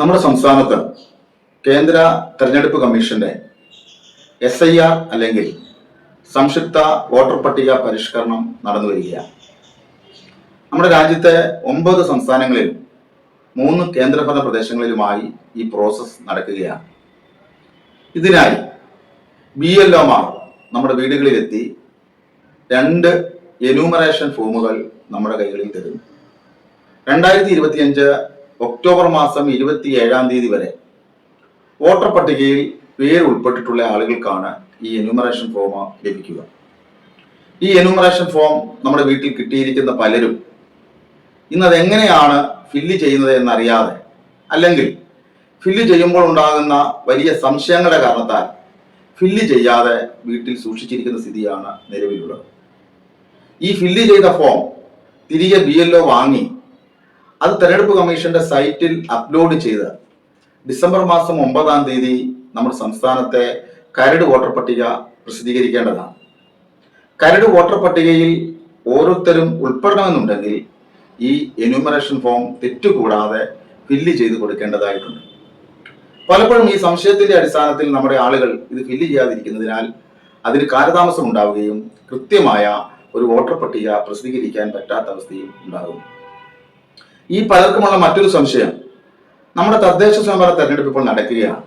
നമ്മുടെ സംസ്ഥാനത്ത് കേന്ദ്ര തെരഞ്ഞെടുപ്പ് കമ്മീഷന്റെ എസ് ഐ ആർ അല്ലെങ്കിൽ സംക്ഷിപ്ത വോട്ടർ പട്ടിക പരിഷ്കരണം നടന്നു വരികയാണ്. നമ്മുടെ രാജ്യത്തെ ഒമ്പത് സംസ്ഥാനങ്ങളിൽ മൂന്ന് കേന്ദ്രഭരണ പ്രദേശങ്ങളിലുമായി ഈ പ്രോസസ് നടക്കുകയാണ്. ഇതിനായി ബി എൽ ഒമാർ നമ്മുടെ വീടുകളിലെത്തി രണ്ട് എന്യൂമറേഷൻ ഫോമുകൾ നമ്മുടെ കൈകളിൽ തരുന്നു. രണ്ടായിരത്തി ഇരുപത്തിയഞ്ച് ഒക്ടോബർ മാസം ഇരുപത്തി ഏഴാം തീയതി വരെ വോട്ടർ പട്ടികയിൽ പേര് ഉൾപ്പെട്ടിട്ടുള്ള ആളുകൾക്കാണ് ഈ എനുമറേഷൻ ഫോം ലഭിക്കുക. ഈ എനുമറേഷൻ ഫോം നമ്മുടെ വീട്ടിൽ കിട്ടിയിരിക്കുന്ന പലരും ഇന്ന് അതെങ്ങനെയാണ് ഫില്ല് ചെയ്യുന്നത് എന്നറിയാതെ അല്ലെങ്കിൽ ഫില്ല് ചെയ്യുമ്പോൾ ഉണ്ടാകുന്ന വലിയ സംശയങ്ങളുടെ കാരണത്താൽ ഫില്ല് ചെയ്യാതെ വീട്ടിൽ സൂക്ഷിച്ചിരിക്കുന്ന സ്ഥിതിയാണ് നിലവിലുള്ളത്. ഈ ഫില്ല് ചെയ്ത ഫോം തിരികെ ബി എൽ വാങ്ങി അത് തെരഞ്ഞെടുപ്പ് കമ്മീഷന്റെ സൈറ്റിൽ അപ്ലോഡ് ചെയ്ത് ഡിസംബർ മാസം ഒമ്പതാം തീയതി നമ്മുടെ സംസ്ഥാനത്തെ കരട് വോട്ടർ പട്ടിക പ്രസിദ്ധീകരിക്കേണ്ടതാണ്. കരട് വോട്ടർ പട്ടികയിൽ ഓരോരുത്തരും ഉൾപ്പെടണമെന്നുണ്ടെങ്കിൽ ഈ എന്യൂമറേഷൻ ഫോം തെറ്റുകൂടാതെ ഫില്ല് ചെയ്ത് കൊടുക്കേണ്ടതായിട്ടുണ്ട്. പലപ്പോഴും ഈ സംശയത്തിന്റെ അടിസ്ഥാനത്തിൽ നമ്മുടെ ആളുകൾ ഇത് ഫില്ല് ചെയ്യാതിരിക്കുന്നതിനാൽ അതിന് കാലതാമസം ഉണ്ടാവുകയും കൃത്യമായ ഒരു വോട്ടർ പട്ടിക പ്രസിദ്ധീകരിക്കാൻ പറ്റാത്ത അവസ്ഥയും ഉണ്ടാകും ഈ പലർക്കുമുള്ള മറ്റൊരു സംശയം. നമ്മുടെ തദ്ദേശ സ്വയംഭരണ തെരഞ്ഞെടുപ്പ് ഇപ്പോൾ നടക്കുകയാണ്.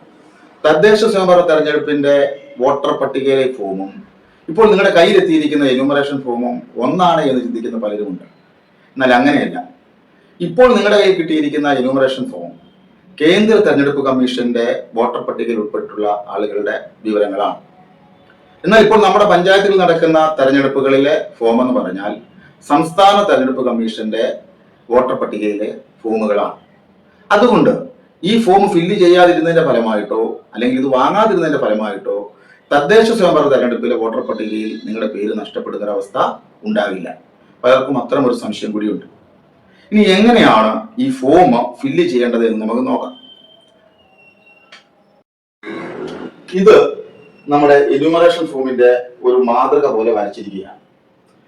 തദ്ദേശ സ്വയംഭരണ തെരഞ്ഞെടുപ്പിന്റെ വോട്ടർ പട്ടികയിലെ ഫോമും ഇപ്പോൾ നിങ്ങളുടെ കയ്യിലെത്തിയിരിക്കുന്ന എന്യൂമറേഷൻ ഫോമും ഒന്നാണ് എന്ന് ചിന്തിക്കുന്ന പലരുമുണ്ട്. എന്നാൽ അങ്ങനെയല്ല. ഇപ്പോൾ നിങ്ങളുടെ കയ്യിൽ കിട്ടിയിരിക്കുന്ന എന്യൂമറേഷൻ ഫോം കേന്ദ്ര തെരഞ്ഞെടുപ്പ് കമ്മീഷന്റെ വോട്ടർ പട്ടികയിൽ ഉൾപ്പെട്ടുള്ള ആളുകളുടെ വിവരങ്ങളാണ്. എന്നാൽ ഇപ്പോൾ നമ്മുടെ പഞ്ചായത്തിൽ നടക്കുന്ന തെരഞ്ഞെടുപ്പുകളിലെ ഫോം എന്ന് പറഞ്ഞാൽ സംസ്ഥാന തെരഞ്ഞെടുപ്പ് കമ്മീഷന്റെ വോട്ടർ പട്ടികയിലെ ഫോമുകളാണ് അതുകൊണ്ട് ഈ ഫോം ഫില്ല് ചെയ്യാതിരുന്നതിന്റെ ഫലമായിട്ടോ അല്ലെങ്കിൽ ഇത് വാങ്ങാതിരുന്നതിന്റെ ഫലമായിട്ടോ തദ്ദേശ സ്വയംഭരണ തെരഞ്ഞെടുപ്പിലെ വോട്ടർ പട്ടികയിൽ നിങ്ങളുടെ പേര് നഷ്ടപ്പെടുന്ന ഒരവസ്ഥ അവസ്ഥ ഉണ്ടാകില്ല പലർക്കും അത്തരം ഒരു സംശയം കൂടിയുണ്ട്. ഇനി എങ്ങനെയാണ് ഈ ഫോം ഫില്ല് ചെയ്യേണ്ടത് എന്ന് നമുക്ക് നോക്കാം. ഇത് നമ്മുടെ എന്യൂമറേഷൻ ഫോമിന്റെ ഒരു മാതൃക പോലെ വരച്ചിരിക്കുകയാണ്.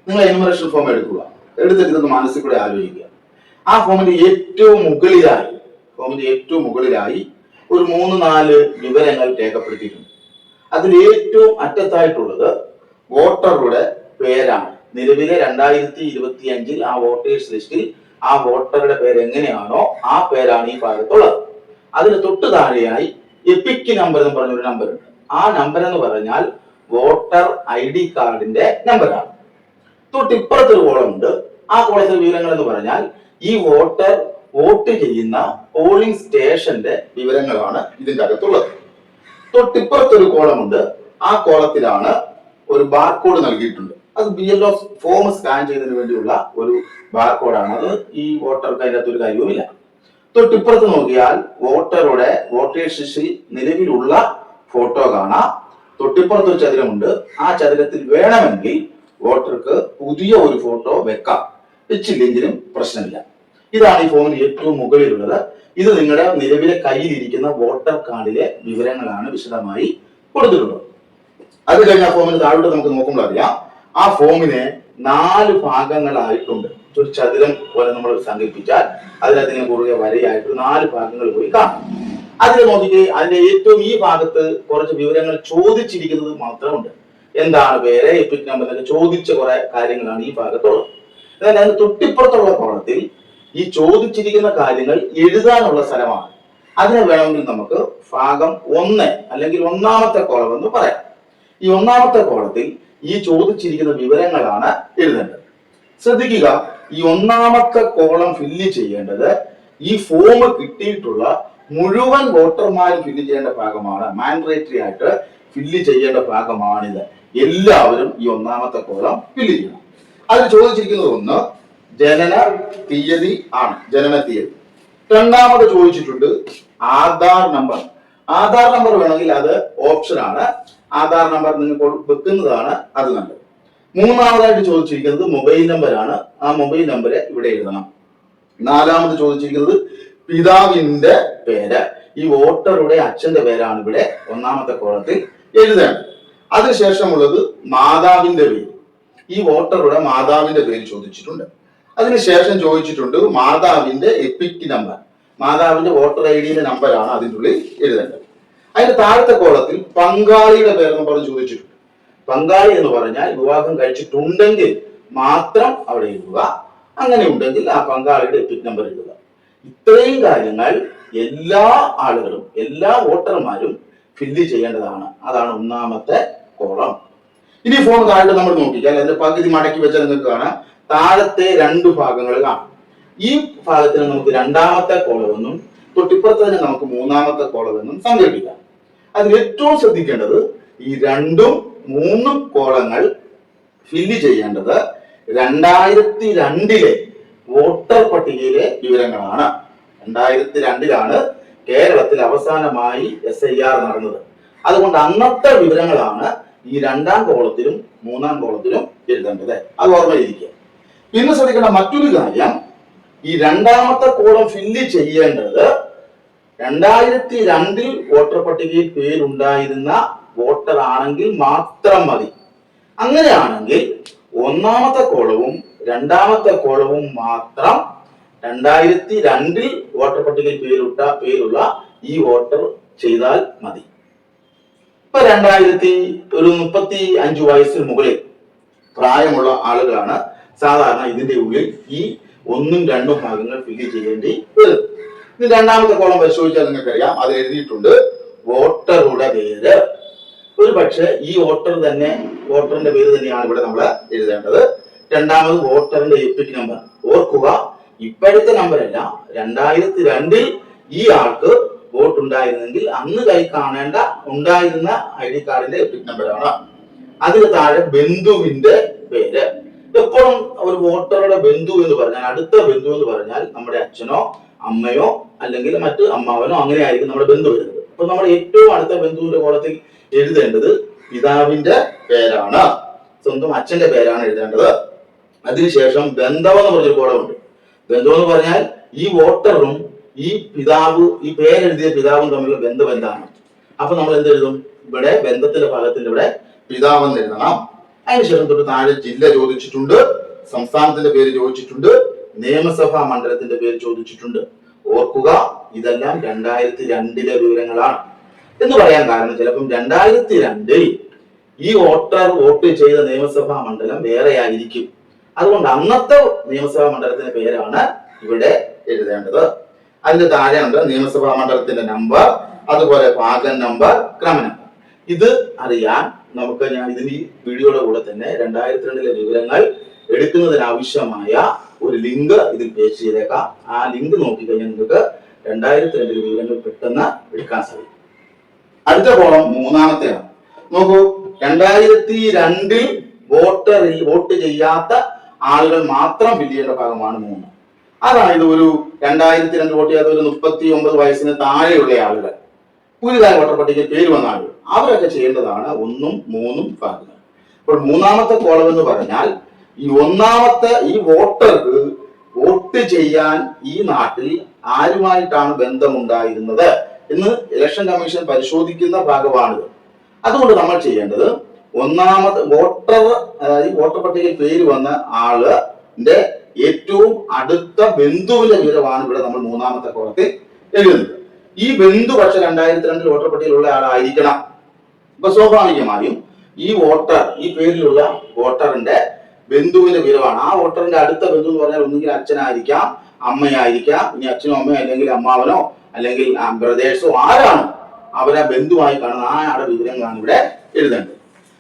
നിങ്ങൾ എന്യൂമറേഷൻ ഫോം എടുക്കുക. എടുത്തിട്ട് ഇതൊന്ന് മനസ്സിൽ കൂടെ ആലോചിക്കുക. ആ ഫോമിന്റെ ഏറ്റവും മുകളിലായി ഫോമിന്റെ ഏറ്റവും മുകളിലായി ഒരു മൂന്ന് നാല് വിവരങ്ങൾ രേഖപ്പെടുത്തിയിട്ടുണ്ട്. അതിൽ ഏറ്റവും അറ്റത്തായിട്ടുള്ളത് വോട്ടറുടെ പേരാണ്. നിലവിലെ രണ്ടായിരത്തി ഇരുപത്തി അഞ്ചിൽ ആ വോട്ടേഴ്സ് ലിസ്റ്റിൽ ആ വോട്ടറുടെ പേര് എങ്ങനെയാണോ ആ പേരാണ് ഈ ഭാഗത്തുള്ളത്. അതിന് തൊട്ട് താഴെയായി എപ്പിക് നമ്പർ എന്ന് പറഞ്ഞൊരു നമ്പർ ഉണ്ട്. ആ നമ്പർ എന്ന് പറഞ്ഞാൽ വോട്ടർ ഐ ഡി കാർഡിന്റെ നമ്പറാണ് തൊട്ടിപ്പുറത്തൊരു കോളം ഉണ്ട്. ആ കോളത്തിലെ വിവരങ്ങൾ എന്ന് പറഞ്ഞാൽ ഈ വോട്ടർ വോട്ട് ചെയ്യുന്ന പോളിംഗ് സ്റ്റേഷന്റെ വിവരങ്ങളാണ് ഇതിന്റെ അകത്തുള്ളത് തൊട്ടിപ്പുറത്തൊരു കോളമുണ്ട്. ആ കോളത്തിലാണ് ഒരു ബാർകോഡ് നൽകിയിട്ടുണ്ട്. അത് B L O form scan ചെയ്യുന്നതിന് വേണ്ടിയുള്ള ഒരു ബാർകോഡാണ്. അത് ഈ വോട്ടർക്ക് അതിന്റെ അകത്തൊരു കാര്യവുമില്ല. തൊട്ടിപ്പുറത്ത് നോക്കിയാൽ വോട്ടറുടെ വോട്ടേഴ്സ് ലിസ്റ്റിൽ നിലവിലുള്ള ഫോട്ടോ കാണാം. തൊട്ടിപ്പുറത്ത് ഒരു ചതുരമുണ്ട്. ആ ചതുരത്തിൽ വേണമെങ്കിൽ വോട്ടർക്ക് പുതിയ ഒരു ഫോട്ടോ വെക്കാം. വെച്ചില്ലെങ്കിലും പ്രശ്നമില്ല. ഇതാണ് ഈ ഫോമിന് ഏറ്റവും മുകളിലുള്ളത്. ഇത് നിങ്ങളുടെ നിലവിലെ കയ്യിലിരിക്കുന്ന വോട്ടർ കാർഡിലെ വിവരങ്ങളാണ് വിശദമായി കൊടുത്തിട്ടുള്ളത്. അത് കഴിഞ്ഞ ആ ഫോമിന് താഴോട്ട് നമുക്ക് നോക്കുമ്പോൾ അറിയാം. ആ ഫോമിനെ നാല് ഭാഗങ്ങളായിട്ടുണ്ട്. ഒരു ചതുരം പോലെ നമ്മൾ സങ്കല്പിച്ചാൽ അതിനകത്തിന് കുറുകെ വരയായിട്ട് നാല് ഭാഗങ്ങൾ പോയി കാണാം. അതിൽ നോക്കിക്കേ അതിന്റെ ഏറ്റവും ഈ ഭാഗത്ത് കുറച്ച് വിവരങ്ങൾ ചോദിച്ചിരിക്കുന്നത് മാത്രമുണ്ട്. എന്താണ് പേര് എപ്പിക് നമ്പർ ചോദിച്ച കുറെ കാര്യങ്ങളാണ് ഈ ഭാഗത്തുള്ളത്. എന്നാൽ തൊട്ടിപ്പുറത്തുള്ള കോളത്തിൽ ഈ ചോദിച്ചിരിക്കുന്ന കാര്യങ്ങൾ എഴുതാനുള്ള സ്ഥലമാണ്. അതിനെ വേണമെങ്കിൽ നമുക്ക് ഭാഗം ഒന്ന് അല്ലെങ്കിൽ ഒന്നാമത്തെ കോളം എന്ന് പറയാം. ഈ ഒന്നാമത്തെ കോളത്തിൽ ഈ ചോദിച്ചിരിക്കുന്ന വിവരങ്ങളാണ് എഴുതേണ്ടത്. ശ്രദ്ധിക്കുക ഈ ഒന്നാമത്തെ കോളം ഫില്ല് ചെയ്യേണ്ടത് ഈ ഫോം കിട്ടിയിട്ടുള്ള മുഴുവൻ വോട്ടർമാരും ഫില്ല് ചെയ്യേണ്ട ഭാഗമാണ്. മാൻഡേറ്ററി ആയിട്ട് ഫില്ല് ചെയ്യേണ്ട ഭാഗമാണിത്. എല്ലാവരും ഈ ഒന്നാമത്തെ കോളം ഫില്ല് ചെയ്യണം. അതിൽ ചോദിച്ചിരിക്കുന്നത് ഒന്ന് ജനന തീയതി ആണ് ജനന തീയതി. രണ്ടാമത് ചോദിച്ചിട്ടുണ്ട് ആധാർ നമ്പർ ആധാർ നമ്പർ വേണമെങ്കിൽ അത് ഓപ്ഷൻ ആണ്. ആധാർ നമ്പർ നിങ്ങൾക്ക് വെക്കുന്നതാണ് അത് നല്ലത്. മൂന്നാമതായിട്ട് ചോദിച്ചിരിക്കുന്നത് മൊബൈൽ നമ്പർ ആണ്. ആ മൊബൈൽ നമ്പർ ഇവിടെ എഴുതണം. നാലാമത് ചോദിച്ചിരിക്കുന്നത് പിതാവിന്റെ പേര്. ഈ വോട്ടറുടെ അച്ഛന്റെ പേരാണ് ഇവിടെ ഒന്നാമത്തെ കോളത്തിൽ എഴുതേണ്ടത്. അതിനുശേഷമുള്ളത് മാതാവിന്റെ പേര്. ഈ വോട്ടറുടെ മാതാവിന്റെ പേര് ചോദിച്ചിട്ടുണ്ട്. അതിനുശേഷം ചോദിച്ചിട്ടുണ്ട് മാതാവിന്റെ എപ്പിക് നമ്പർ മാതാവിന്റെ വോട്ടർ ഐ ഡിയുടെ നമ്പറാണ് അതിന്റെ ഉള്ളിൽ എഴുതേണ്ടത്. അതിന്റെ താഴത്തെ കോളത്തിൽ പങ്കാളിയുടെ പേരെന്ന് നമ്പർ ചോദിച്ചിട്ടുണ്ട്. പങ്കാളി എന്ന് പറഞ്ഞാൽ വിവാഹം കഴിച്ചിട്ടുണ്ടെങ്കിൽ മാത്രം അവിടെ എഴുതുക. അങ്ങനെ ഉണ്ടെങ്കിൽ ആ പങ്കാളിയുടെ എപ്പിക് നമ്പർ എഴുതുക. ഇത്രയും കാര്യങ്ങൾ എല്ലാ ആളുകളും എല്ലാ വോട്ടർമാരും ഫില്ല് ചെയ്യേണ്ടതാണ്. അതാണ് ഒന്നാമത്തെ കോളം ഇനി ഫോൺ താഴെ നമ്മൾ നോക്കിയാൽ അതിന്റെ പകുതി മടക്കി വെച്ചാൽ നിങ്ങൾക്ക് കാണാം. താഴത്തെ രണ്ട് ഭാഗങ്ങൾ കാണാം. ഈ ഭാഗത്തിന് നമുക്ക് രണ്ടാമത്തെ കോളമെന്നും തൊട്ടിപ്പുറത്തതിന് നമുക്ക് മൂന്നാമത്തെ കോളമെന്നും സങ്കല്പിക്കാം അതിൽ ഏറ്റവും ശ്രദ്ധിക്കേണ്ടത് ഈ രണ്ടും മൂന്നും കോളങ്ങൾ ഫില്ല് ചെയ്യേണ്ടത് രണ്ടായിരത്തി രണ്ടിലെ വോട്ടർ പട്ടികയിലെ വിവരങ്ങളാണ്. രണ്ടായിരത്തി രണ്ടിലാണ് കേരളത്തിൽ അവസാനമായി എസ് ഐ ആർ നടന്നത്. അതുകൊണ്ട് അന്നത്തെ വിവരങ്ങളാണ് ഈ രണ്ടാം കോളത്തിലും മൂന്നാം കോളത്തിലും എഴുതേണ്ടത്. അത് ഓർമ്മയിരിക്കുക പിന്നെ ശ്രദ്ധിക്കേണ്ട മറ്റൊരു കാര്യം ഈ രണ്ടാമത്തെ കോളം ഫില്ല് ചെയ്യേണ്ടത് രണ്ടായിരത്തി രണ്ടിൽ വോട്ടർ പട്ടികയിൽ പേരുണ്ടായിരുന്ന വോട്ടർ ആണെങ്കിൽ മാത്രം മതി. അങ്ങനെയാണെങ്കിൽ ഒന്നാമത്തെ കോളവും രണ്ടാമത്തെ കോളവും മാത്രം രണ്ടായിരത്തി രണ്ടിൽ വോട്ടർ പട്ടികയിൽ പേരുട്ട പേരുള്ള ഈ വോട്ടർ ചെയ്താൽ മതി. ഇപ്പൊ രണ്ടായിരത്തി ഒരു മുപ്പത്തി അഞ്ചു വയസ്സിന് മുകളിൽ പ്രായമുള്ള ആളുകളാണ് സാധാരണ ഇതിന്റെ ഉള്ളിൽ ഈ ഒന്നും രണ്ടും ഭാഗങ്ങൾ ഫില്ല് ചെയ്യേണ്ടി വരും ഇനി രണ്ടാമത്തെ കോളം പരിശോധിച്ചാൽ നിങ്ങൾക്കറിയാം അത് എഴുതിയിട്ടുണ്ട് വോട്ടറുടെ പേര് ഒരു പക്ഷേ ഈ വോട്ടർ തന്നെ വോട്ടറിന്റെ പേര് തന്നെയാണ് ഇവിടെ നമ്മൾ എഴുതേണ്ടത്. രണ്ടാമത് വോട്ടറിന്റെ എപ്പിക് നമ്പർ ഓർക്കുക ഇപ്പോഴത്തെ നമ്പറല്ല രണ്ടായിരത്തി രണ്ടിൽ ഈ ആൾക്ക് വോട്ട് ഉണ്ടായിരുന്നെങ്കിൽ അന്ന് കൈ കാണേണ്ട ഉണ്ടായിരുന്ന ഐ ഡി കാർഡിന്റെ എപ്പിക് നമ്പറാണ് അതിന് താഴെ ബന്ധുവിന്റെ പേര്. എപ്പോഴും ഒരു വോട്ടറുടെ ബന്ധു എന്ന് പറഞ്ഞാൽ അടുത്ത ബന്ധു എന്ന് പറഞ്ഞാൽ നമ്മുടെ അച്ഛനോ അമ്മയോ അല്ലെങ്കിൽ മറ്റ് അമ്മാവനോ അങ്ങനെ ആയിരിക്കും നമ്മുടെ ബന്ധു വരുന്നത്. അപ്പൊ നമ്മുടെ ഏറ്റവും അടുത്ത ബന്ധുവിന്റെ കോളത്തിൽ എഴുതേണ്ടത് പിതാവിന്റെ പേരാണ്. സ്വന്തം അച്ഛന്റെ പേരാണ് എഴുതേണ്ടത്. അതിനുശേഷം ബന്ധം എന്ന് പറഞ്ഞൊരു കോളമുണ്ട്. ബന്ധം എന്ന് പറഞ്ഞാൽ ഈ വോട്ടറും ഈ പിതാവ് ഈ പേരെഴുതിയ പിതാവും തമ്മിലുള്ള ബന്ധം എന്താണ്? അപ്പൊ നമ്മൾ എന്ത് എഴുതും ഇവിടെ ബന്ധത്തിന്റെ ഭാഗത്തിന്റെ ഇവിടെ പിതാവെന്ന് എഴുതണം. അതിനുശേഷം തൊട്ട് താഴെ ജില്ല ചോദിച്ചിട്ടുണ്ട് സംസ്ഥാനത്തിന്റെ പേര് ചോദിച്ചിട്ടുണ്ട് നിയമസഭാ മണ്ഡലത്തിന്റെ പേര് ചോദിച്ചിട്ടുണ്ട്. ഓർക്കുക ഇതെല്ലാം രണ്ടായിരത്തി രണ്ടിലെ വിവരങ്ങളാണ്. എന്ന് പറയാൻ കാരണം ചിലപ്പം രണ്ടായിരത്തി രണ്ടിൽ ഈ വോട്ടർ വോട്ട് ചെയ്ത നിയമസഭാ മണ്ഡലം വേറെ ആയിരിക്കും അതുകൊണ്ട് അന്നത്തെ നിയമസഭാ മണ്ഡലത്തിന്റെ പേരാണ് ഇവിടെ എഴുതേണ്ടത്. അതിന്റെ താഴെയുണ്ട് നിയമസഭാ മണ്ഡലത്തിന്റെ നമ്പർ അതുപോലെ പാകൻ നമ്പർ ക്രമ നമ്പർ ഇത് അറിയാൻ നമുക്ക് ഞാൻ ഇതിന് ഈ വീഡിയോയുടെ കൂടെ തന്നെ രണ്ടായിരത്തി രണ്ടിലെ വിവരങ്ങൾ എടുക്കുന്നതിനാവശ്യമായ ഒരു ലിങ്ക് ഇതിൽ പേസ്റ്റ് ചെയ്തേക്കാം. ആ ലിങ്ക് നോക്കിക്കഴിഞ്ഞാൽ നിങ്ങൾക്ക് രണ്ടായിരത്തി രണ്ടിലെ വിവരങ്ങൾ പെട്ടെന്ന് എടുക്കാൻ സാധിക്കും. അടുത്ത കോളം മൂന്നാമത്തെയാണ്. നോക്കൂ രണ്ടായിരത്തി രണ്ടിൽ വോട്ട് വോട്ട് ചെയ്യാത്ത ആളുകൾ മാത്രം ഫില്ല് ചെയ്യേണ്ട ഭാഗമാണ് മൂന്ന്. അതാണ് ഇത് ഒരു രണ്ടായിരത്തി രണ്ട് വോട്ട് ചെയ്യാത്ത ഒരു മുപ്പത്തി ഒമ്പത് വയസ്സിന് താഴെയുള്ള ആളുകൾ. പുതിയതായി വോട്ടർ പട്ടികയിൽ പേര് വന്ന അവരൊക്കെ ചെയ്യേണ്ടതാണ് ഒന്നും മൂന്നും ഭാഗങ്ങൾ അപ്പോൾ മൂന്നാമത്തെ കോളം എന്ന് പറഞ്ഞാൽ ഈ ഒന്നാമത്തെ ഈ വോട്ടർക്ക് വോട്ട് ചെയ്യാൻ ഈ നാട്ടിൽ ആരുമായിട്ടാണ് ബന്ധമുണ്ടായിരുന്നത് എന്ന് ഇലക്ഷൻ കമ്മീഷൻ പരിശോധിക്കുന്ന ഭാഗമാണിത് അതുകൊണ്ട് നമ്മൾ ചെയ്യേണ്ടത് ഒന്നാമത് വോട്ടർ അതായത് വോട്ടർ പട്ടികയിൽ പേര് വന്ന ആളിന്റെ ഏറ്റവും അടുത്ത ബന്ധുവിന്റെ വിവരമാണ് ഇവിടെ നമ്മൾ മൂന്നാമത്തെ കോളത്തിൽ എഴുതുന്നത്. ഈ ബന്ധു പക്ഷെ രണ്ടായിരത്തി രണ്ടിൽ വോട്ടർ പട്ടികയിലുള്ള ആളായിരിക്കണം. അപ്പൊ സ്വാഭാവികമായും ഈ വോട്ടർ ഈ പേരിലുള്ള വോട്ടറിന്റെ ബന്ധുവിന്റെ വിവരമാണ് ആ വോട്ടറിന്റെ അടുത്ത ബന്ധു എന്ന് പറഞ്ഞാൽ ഒന്നുകിൽ അച്ഛനായിരിക്കാം അമ്മയായിരിക്കാം ഇനി അച്ഛനോ അമ്മയോ അല്ലെങ്കിൽ അമ്മാവനോ അല്ലെങ്കിൽ ബ്രദേഴ്സോ ആരാണ് അവരെ ബന്ധുവായി കാണുന്ന ആ ആളുടെ വിവരങ്ങളാണ് ഇവിടെ എഴുതേണ്ടത്.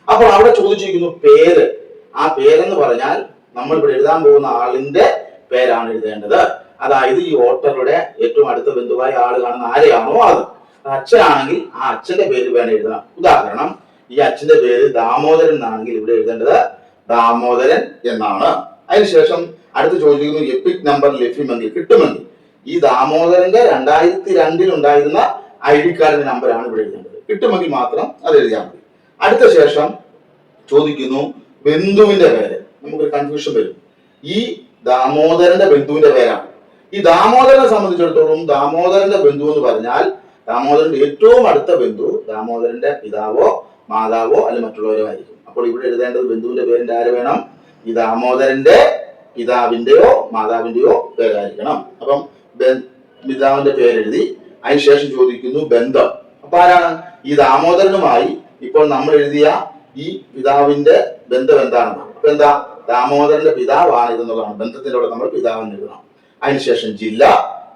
അപ്പോൾ അവിടെ ചോദിച്ചിരിക്കുന്നു പേര്. ആ പേരെന്ന് പറഞ്ഞാൽ നമ്മൾ ഇവിടെ എഴുതാൻ പോകുന്ന ആളിന്റെ പേരാണ് എഴുതേണ്ടത്. അതായത് ഈ വോട്ടറുടെ ഏറ്റവും അടുത്ത ബന്ധുവായ ആൾ കാണുന്ന ആരെയാണോ അത്. അത് അച്ഛനാണെങ്കിൽ ആ അച്ഛന്റെ പേര് വേണം എഴുതണം. ഉദാഹരണം ഈ അച്ഛന്റെ പേര് ദാമോദരൻ എന്നാണെങ്കിൽ ഇവിടെ എഴുതേണ്ടത് ദാമോദരൻ എന്നാണ്. അതിനുശേഷം അടുത്ത് ചോദിക്കുന്നു എപ്പിക് നമ്പർ ലഭ്യമെങ്കിൽ കിട്ടുമെങ്കിൽ. ഈ ദാമോദരന്റെ രണ്ടായിരത്തി രണ്ടിൽ ഉണ്ടായിരുന്ന ഐ ഡി കാർഡിന്റെ നമ്പറാണ് ഇവിടെ എഴുതേണ്ടത്. കിട്ടുമെങ്കിൽ മാത്രം അത് എഴുതിയാൽ മതി. അടുത്ത ശേഷം ചോദിക്കുന്നു ബന്ധുവിന്റെ പേര്. നമുക്കൊരു കൺഫ്യൂഷൻ വരും. ഈ ദാമോദരന്റെ ബന്ധുവിന്റെ പേരാണ്. ഈ ദാമോദരനെ സംബന്ധിച്ചിടത്തോളം ദാമോദരന്റെ ബന്ധു എന്ന് പറഞ്ഞാൽ ദാമോദരന്റെ ഏറ്റവും അടുത്ത ബന്ധു ദാമോദരന്റെ പിതാവോ മാതാവോ അല്ലെങ്കിൽ മറ്റുള്ളവരോ ആയിരിക്കും. അപ്പോൾ ഇവിടെ എഴുതേണ്ടത് ബന്ധുവിന്റെ പേരിന്റെ ആര് വേണം? ഈ ദാമോദരന്റെ പിതാവിന്റെയോ മാതാവിന്റെയോ പേരായിരിക്കണം. അപ്പം പിതാവിന്റെ പേരെഴുതി അതിനുശേഷം ചോദിക്കുന്നു ബന്ധം. അപ്പൊ ആരാണ്? ഈ ദാമോദരനുമായി ഇപ്പോൾ നമ്മൾ എഴുതിയ ഈ പിതാവിന്റെ ബന്ധം എന്താണ് അപ്പൊ എന്താ? ദാമോദരന്റെ പിതാവാണ് ഇതെന്നുള്ളതാണ്. ബന്ധത്തിന്റെ കൂടെ നമ്മൾ പിതാവെന്ന് എഴുതണം. അതിനുശേഷം ജില്ല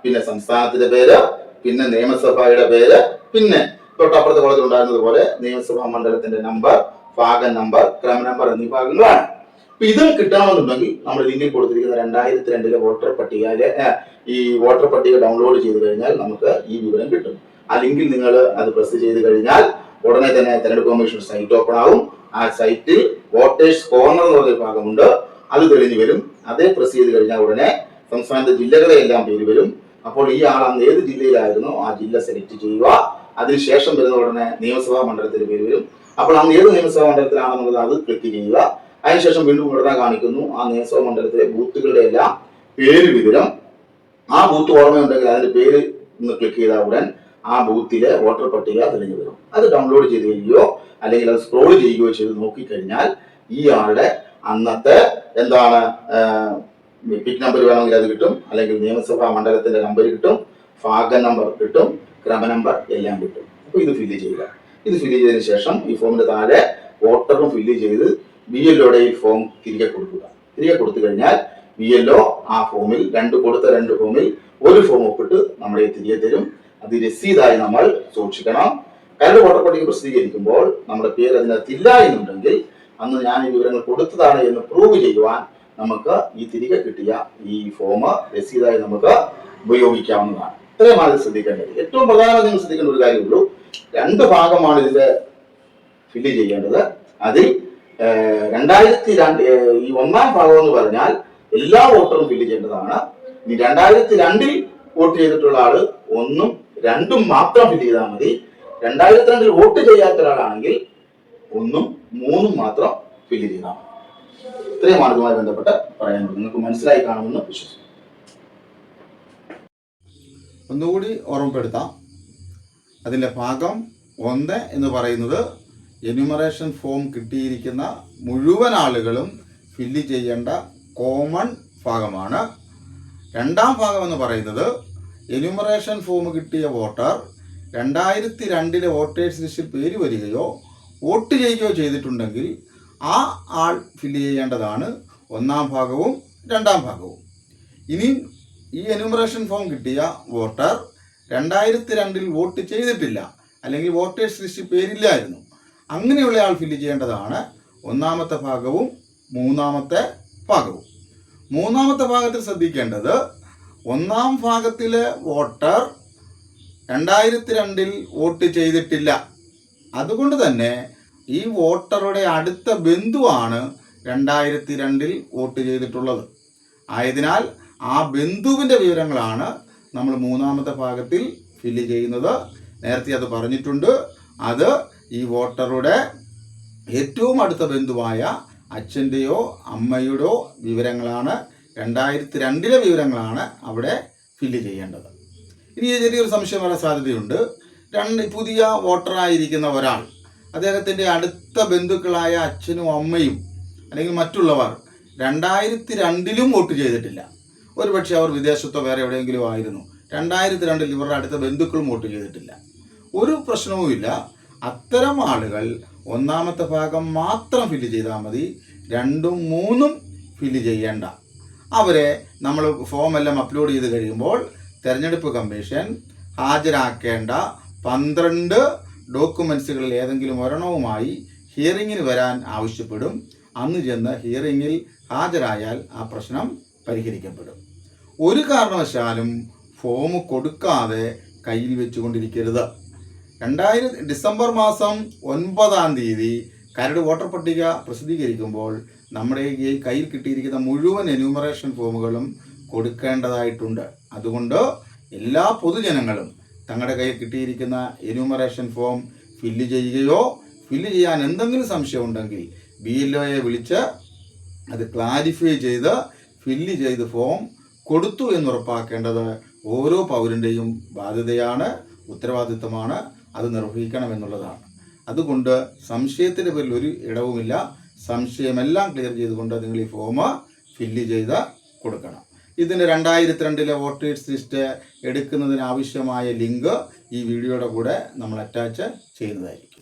പിന്നെ സംസ്ഥാനത്തിന്റെ പേര് പിന്നെ നിയമസഭയുടെ പേര് പിന്നെ തൊട്ടപ്പുറത്തെ കോളത്തിൽ ഉണ്ടായിരുന്നത് പോലെ നിയമസഭാ മണ്ഡലത്തിന്റെ നമ്പർ ഭാഗം നമ്പർ ക്രമ നമ്പർ എന്നീ ഭാഗങ്ങളാണ്. അപ്പൊ ഇതും കിട്ടണമെന്നുണ്ടെങ്കിൽ നമ്മൾ ലിങ്കിൽ കൊടുത്തിരിക്കുന്ന രണ്ടായിരത്തി രണ്ടിലെ വോട്ടർ പട്ടികയിലെ ഈ വോട്ടർ പട്ടിക ഡൗൺലോഡ് ചെയ്ത് കഴിഞ്ഞാൽ നമുക്ക് ഈ വിവരം കിട്ടും. ആ ലിങ്കിൽ നിങ്ങൾ അത് പ്രസ് ചെയ്ത് കഴിഞ്ഞാൽ ഉടനെ തന്നെ തെരഞ്ഞെടുപ്പ് കമ്മീഷൻ സൈറ്റ് ഓപ്പൺ ആകും. ആ സൈറ്റിൽ വോട്ടേഴ്സ് കോർണർ എന്ന് പറഞ്ഞൊരു ഭാഗമുണ്ട്. അത് തെളിഞ്ഞു വരും. അതേ പ്രസ് ചെയ്ത് കഴിഞ്ഞാൽ ഉടനെ സംസ്ഥാനത്തെ ജില്ലകളെ എല്ലാം പേര് വരും. അപ്പോൾ ഈ ആൾ അന്ന് ഏത് ജില്ലയിലായിരുന്നോ? ആ ജില്ല സെലക്ട് ചെയ്യുക. അതിനുശേഷം വരുന്ന ഉടനെ നിയമസഭാ മണ്ഡലത്തിന്റെ പേര് വരും. അപ്പോൾ അന്ന് ഏത് നിയമസഭാ മണ്ഡലത്തിലാണെന്നുള്ളത് അത് ക്ലിക്ക് ചെയ്യുക. അതിനുശേഷം വീണ്ടും ഉടനെ കാണിക്കുന്നു. ആ നിയമസഭാ മണ്ഡലത്തിലെ ബൂത്തുകളുടെ എല്ലാം പേര് വിവരം. ആ ബൂത്ത് ഓർമ്മയുണ്ടെങ്കിൽ അതിന്റെ പേര് ഒന്ന് ക്ലിക്ക് ചെയ്താൽ ഉടൻ ആ ബൂത്തിലെ വോട്ടർ പട്ടിക തെളിഞ്ഞു വരും. അത് ഡൗൺലോഡ് ചെയ്ത് കഴിയുകയോ അല്ലെങ്കിൽ അത് സ്ക്രോൾ ചെയ്യുകയോ ചെയ്ത് നോക്കിക്കഴിഞ്ഞാൽ ഈ ആളുടെ അന്നത്തെ എന്താണ് പിക് നമ്പർ വേണമെങ്കിൽ അത് കിട്ടും. അല്ലെങ്കിൽ നിയമസഭാ മണ്ഡലത്തിന്റെ നമ്പർ കിട്ടും. ഭാഗ നമ്പർ കിട്ടും. ക്രമ നമ്പർ എല്ലാം കിട്ടും. അപ്പൊ ഇത് ഫില്ല് ചെയ്യുക. ഇത് ഫില്ല് ചെയ്തതിന് ശേഷം ഈ ഫോമിന്റെ താഴെ വോട്ടറും ഫില്ല് ചെയ്ത് ബി എല്ലോടെ ഈ ഫോം തിരികെ കൊടുക്കുക. തിരികെ കൊടുത്തു കഴിഞ്ഞാൽ ബി എൽഒ ആ ഫോമിൽ രണ്ട് കൊടുത്ത രണ്ട് ഫോമിൽ ഒരു ഫോം ഒപ്പിട്ട് നമ്മളെ തിരികെ തരും. അത് രസീതായി നമ്മൾ സൂക്ഷിക്കണം. കരട് വോട്ടർ പട്ടിക പ്രസിദ്ധീകരിക്കുമ്പോൾ നമ്മുടെ പേര് അതിനകത്തില്ല എന്നുണ്ടെങ്കിൽ അന്ന് ഞാൻ ഈ വിവരങ്ങൾ കൊടുത്തതാണ് എന്ന് പ്രൂവ് ചെയ്യുവാൻ നമുക്ക് ഈ തിരികെ കിട്ടിയ ഈ ഫോം രസീതായി നമുക്ക് ഉപയോഗിക്കാവുന്നതാണ്. ഇത്രയും ആദ്യം ശ്രദ്ധിക്കേണ്ടത് ഏറ്റവും പ്രധാനമായി നിങ്ങൾ ശ്രദ്ധിക്കേണ്ട ഒരു കാര്യമുള്ളൂ രണ്ട് ഭാഗമാണ് ഇതിൽ ഫില്ല് ചെയ്യേണ്ടത്. അതിൽ രണ്ടായിരത്തി രണ്ട് ഈ ഒന്നാം ഭാഗം എന്ന് പറഞ്ഞാൽ എല്ലാ വോട്ടറും ഫില്ല് ചെയ്യേണ്ടതാണ്. ഇനി രണ്ടായിരത്തി രണ്ടിൽ വോട്ട് ചെയ്തിട്ടുള്ള ആൾ ഒന്നും രണ്ടും മാത്രം ഫില്ല് ചെയ്താൽ മതി. രണ്ടായിരത്തി രണ്ടിൽ വോട്ട് ചെയ്യാത്ത ഒരാളാണെങ്കിൽ ഒന്നും മൂന്നും മാത്രം ഫില്ല് ചെയ്താൽ മതി. ഇത്രയുമാണ് മാർഗവുമായി ബന്ധപ്പെട്ട് പറയാനുള്ളത് നിങ്ങൾക്ക് മനസ്സിലായി കാണുമെന്ന് വിശ്വസിക്കുന്നു. ഒന്നുകൂടി ഓർമ്മപ്പെടുത്താം. അതിന്റെ ഭാഗം ഒന്ന് എന്ന് പറയുന്നത് എന്യൂമറേഷൻ ഫോം കിട്ടിയിരിക്കുന്ന മുഴുവൻ ആളുകളും ഫില്ല് ചെയ്യേണ്ട കോമൺ ഭാഗമാണ്. രണ്ടാം ഭാഗം എന്ന് പറയുന്നത് എന്യൂമറേഷൻ ഫോം കിട്ടിയ വോട്ടർ രണ്ടായിരത്തി രണ്ടിലെ വോട്ടേഴ്സ് ലിസ്റ്റിൽ പേര് വരികയോ വോട്ട് ചെയ്യുകയോ ചെയ്തിട്ടുണ്ടെങ്കിൽ ആ ആൾ ഫില്ല് ചെയ്യേണ്ടതാണ് ഒന്നാം ഭാഗവും രണ്ടാം ഭാഗവും. ഇനി ഈ എന്യൂമറേഷൻ ഫോം കിട്ടിയ വോട്ടർ രണ്ടായിരത്തി രണ്ടിൽ വോട്ട് ചെയ്തിട്ടില്ല. അല്ലെങ്കിൽ വോട്ടേഴ്സ് ലിസ്റ്റ് പേരില്ലായിരുന്നു. അങ്ങനെയുള്ള ആൾ ഫില്ല് ചെയ്യേണ്ടതാണ് ഒന്നാമത്തെ ഭാഗവും മൂന്നാമത്തെ ഭാഗവും. മൂന്നാമത്തെ ഭാഗത്തിൽ ശ്രദ്ധിക്കേണ്ടത് ഒന്നാം ഭാഗത്തിലെ വോട്ടർ രണ്ടായിരത്തി രണ്ടിൽ വോട്ട് ചെയ്തിട്ടില്ല. അതുകൊണ്ട് തന്നെ ഈ വോട്ടറുടെ അടുത്ത ബന്ധുവാണ് രണ്ടായിരത്തി രണ്ടിൽ വോട്ട് ചെയ്തിട്ടുള്ളത്. ആയതിനാൽ ആ ബന്ധുവിന്റെ വിവരങ്ങളാണ് നമ്മൾ മൂന്നാമത്തെ ഭാഗത്തിൽ ഫില്ല് ചെയ്യുന്നത്. നേരത്തെ അത് പറഞ്ഞിട്ടുണ്ട്. അത് ഈ വോട്ടറുടെ ഏറ്റവും അടുത്ത ബന്ധുവായ അച്ഛന്റെയോ അമ്മയുടെയോ വിവരങ്ങളാണ്. രണ്ടായിരത്തി രണ്ടിലെ വിവരങ്ങളാണ് അവിടെ ഫില്ല് ചെയ്യേണ്ടത്. ഇനി ചെറിയൊരു സംശയം വരാൻ സാധ്യതയുണ്ട്. രണ്ട് പുതിയ വോട്ടറായിരിക്കുന്ന ഒരാൾ അദ്ദേഹത്തിന്റെ അടുത്ത ബന്ധുക്കളായ അച്ഛനും അമ്മയും അല്ലെങ്കിൽ മറ്റുള്ളവർ രണ്ടായിരത്തി രണ്ടിലും വോട്ട് ചെയ്തിട്ടില്ല. ഒരുപക്ഷെ അവർ വിദേശത്തോ വേറെ എവിടെയെങ്കിലും ആയിരുന്നു. രണ്ടായിരത്തി രണ്ടിൽ ഇവരുടെ അടുത്ത ബന്ധുക്കളും വോട്ട് ചെയ്തിട്ടില്ല. ഒരു പ്രശ്നവുമില്ല അത്തരം ആളുകൾ ഒന്നാമത്തെ ഭാഗം മാത്രം ഫില്ല് ചെയ്താൽ മതി. രണ്ടും മൂന്നും ഫില്ല് ചെയ്യേണ്ട. അവരെ നമ്മൾ ഫോം എല്ലാം അപ്ലോഡ് ചെയ്ത് കഴിയുമ്പോൾ തിരഞ്ഞെടുപ്പ് കമ്മീഷൻ ഹാജരാക്കേണ്ട പന്ത്രണ്ട് ഡോക്യുമെൻസുകളിൽ ഏതെങ്കിലും ഒരെണ്ണവുമായി ഹിയറിങ്ങിന് വരാൻ ആവശ്യപ്പെടും. അന്ന് ചെന്ന് ഹിയറിങ്ങിൽ ഹാജരായാൽ ആ പ്രശ്നം പരിഹരിക്കപ്പെടും. ഒരു കാരണവശാലും ഫോം കൊടുക്കാതെ കയ്യിൽ വെച്ചുകൊണ്ടിരിക്കരുത്. രണ്ടായിരത്തി ഡിസംബർ മാസം ഒൻപതാം തീയതി കരട് വോട്ടർ പട്ടിക പ്രസിദ്ധീകരിക്കുമ്പോൾ നമ്മുടെ ഈ കയ്യിൽ കിട്ടിയിരിക്കുന്ന മുഴുവൻ എന്യൂമറേഷൻ ഫോമുകളും കൊടുക്കേണ്ടതായിട്ടുണ്ട്. അതുകൊണ്ട് എല്ലാ പൊതുജനങ്ങളും തങ്ങളുടെ കയ്യിൽ കിട്ടിയിരിക്കുന്ന എന്യൂമറേഷൻ ഫോം ഫില്ല് ചെയ്യുകയോ ഫില്ല് ചെയ്യാൻ എന്തെങ്കിലും സംശയം ഉണ്ടെങ്കിൽ ബി എൽ ഒയെ വിളിച്ച് അത് ക്ലാരിഫൈ ചെയ്ത് ഫില്ല് ചെയ്ത് ഫോം കൊടുത്തു എന്നുറപ്പാക്കേണ്ടത് ഓരോ പൗരന്റെയും ബാധ്യതയാണ് ഉത്തരവാദിത്തമാണ് അത് നിർവഹിക്കണം എന്നുള്ളതാണ്. അതുകൊണ്ട് സംശയത്തിന്റെ പേരിൽ ഒരു ഇടവുമില്ല. സംശയമെല്ലാം ക്ലിയർ ചെയ്തുകൊണ്ട് നിങ്ങൾ ഈ ഫോം ഫില്ല് ചെയ്ത് കൊടുക്കണം. ഇതിന് രണ്ടായിരത്തി രണ്ടിലെ വോട്ടേഴ്സ് ലിസ്റ്റ് എടുക്കുന്നതിന് ആവശ്യമായ ലിങ്ക് ഈ വീഡിയോയുടെ കൂടെ നമ്മൾ അറ്റാച്ച് ചെയ്യുന്നതായിരിക്കും.